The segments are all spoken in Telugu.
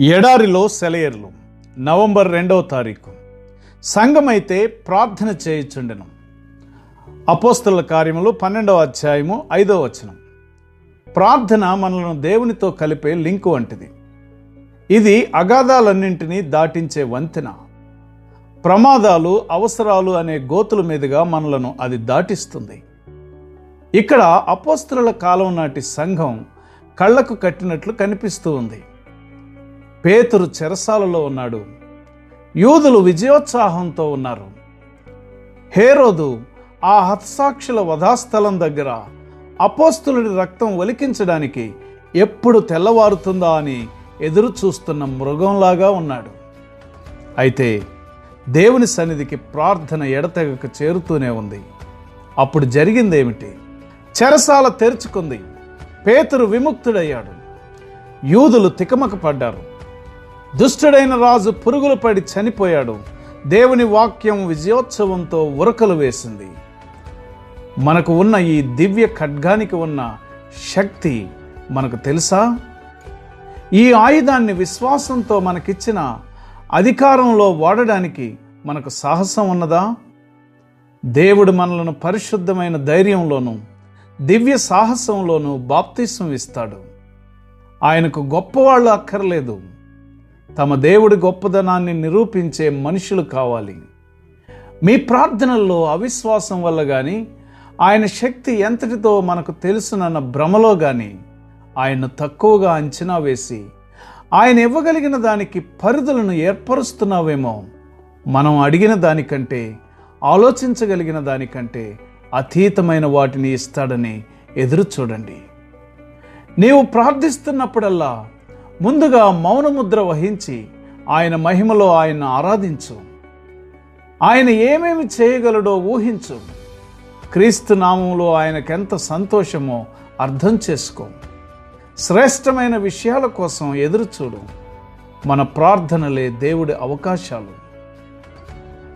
ఎడారిలో సెలయర్లు. నవంబర్ రెండవ తారీఖు. సంఘమైతే ప్రార్థన చేయుచుండెను. అపోస్తుల కార్యములు పన్నెండవ అధ్యాయము ఐదవ వచనం. ప్రార్థన మనలను దేవునితో కలిపే లింకు వంటిది. ఇది అగాధాలన్నింటినీ దాటించే వంతెన. ప్రమాదాలు అవసరాలు అనే గోతుల మీదుగా మనలను అది దాటిస్తుంది. ఇక్కడ అపోస్తుల కాలం నాటి సంఘం కళ్ళకు కట్టినట్లు కనిపిస్తూ ఉంది. పేతురు చెరసాలలో ఉన్నాడు. యూదులు విజయోత్సాహంతో ఉన్నారు. హేరోదు ఆ హత్సాక్షుల వధాస్థలం దగ్గర అపోస్తులుడి రక్తం ఒలికించడానికి ఎప్పుడు తెల్లవారుతుందా అని ఎదురు చూస్తున్న మృగంలాగా ఉన్నాడు. అయితే దేవుని సన్నిధికి ప్రార్థన ఎడతెగక చేరుతూనే ఉంది. అప్పుడు జరిగిందేమిటి? చెరసాల తెరుచుకుంది. పేతురు విముక్తుడయ్యాడు. యూదులు తికమక పడ్డారు దుష్టుడైన రాజు పురుగులు పడి చనిపోయాడు. దేవుని వాక్యం విజయోత్సవంతో ఉరకలు వేసింది. మనకు ఉన్న ఈ దివ్య ఖడ్గానికి ఉన్న శక్తి మనకు తెలుసా? ఈ ఆయుధాన్ని విశ్వాసంతో మనకిచ్చిన అధికారంలో వాడడానికి మనకు సాహసం ఉన్నదా? దేవుడు మనలను పరిశుద్ధమైన ధైర్యంలోనూ దివ్య సాహసంలోనూ బాప్తీసం ఇస్తాడు. ఆయనకు గొప్పవాళ్ళు అక్కర్లేదు. తమ దేవుడి గొప్పదనాన్ని నిరూపించే మనుషులు కావాలి. మీ ప్రార్థనల్లో అవిశ్వాసం వల్ల కానీ ఆయన శక్తి ఎంతటితో మనకు తెలుసునన్న భ్రమలో కానీ ఆయన తక్కువగా అంచనా వేసి ఆయన ఇవ్వగలిగిన దానికి పరిధులను ఏర్పరుస్తున్నావేమో మనం అడిగిన దానికంటే ఆలోచించగలిగిన దానికంటే అతీతమైన వాటిని ఇస్తాడని ఎదురు చూడండి నీవు ప్రార్థిస్తున్నప్పుడల్లా ముందుగా మౌనముద్ర వహించి ఆయన మహిమలో ఆయన ఆరాధించు. ఆయన ఏమేమి చేయగలడో ఊహించు. క్రీస్తు నామంలో ఆయనకెంత సంతోషమో అర్థం చేసుకో. శ్రేష్టమైన విషయాల కోసం ఎదురుచూడు. మన ప్రార్థనలే దేవుడి అవకాశాలు.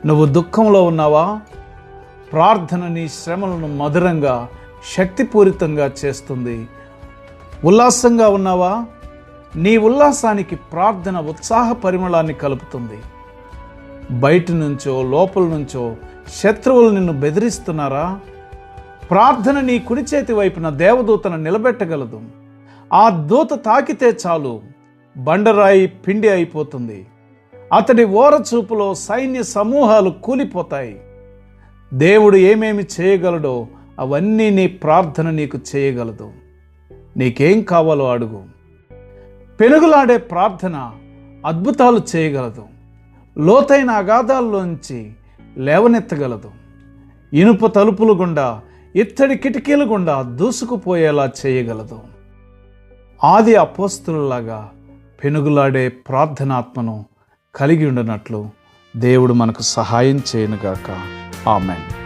నువ్వు దుఃఖంలో ఉన్నావా? ప్రార్థన నీ శ్రమలను మధురంగా శక్తిపూరితంగా చేస్తుంది. ఉల్లాసంగా ఉన్నావా? నీ ఉల్లాసానికి ప్రార్థన ఉత్సాహ పరిమళాన్ని కలుపుతుంది. బయట నుంచో లోపల నుంచో శత్రువులు నిన్ను బెదిరిస్తున్నారా? ప్రార్థన నీ కుడి చేతి వైపున దేవదూతను నిలబెట్టగలదు. ఆ దూత తాకితే చాలు బండరాయి పిండి అయిపోతుంది. అతడి ఓరచూపులో సైన్య సమూహాలు కూలిపోతాయి. దేవుడు ఏమేమి చేయగలడో అవన్నీ నీ ప్రార్థన నీకు చేయగలదు. నీకేం కావాలో అడుగు. పెనుగులాడే ప్రార్థన అద్భుతాలు చేయగలదు. లోతైన అగాధాల్లోంచి లేవనెత్తగలదు. ఇనుప తలుపులు గుండా ఇత్తడి కిటికీల గుండా దూసుకుపోయేలా చేయగలదు. ఆది అపోస్తులలాగా పెనుగులాడే ప్రార్థనాత్మను కలిగి ఉండనట్లు దేవుడు మనకు సహాయం చేయనుగాక. ఆమెన్.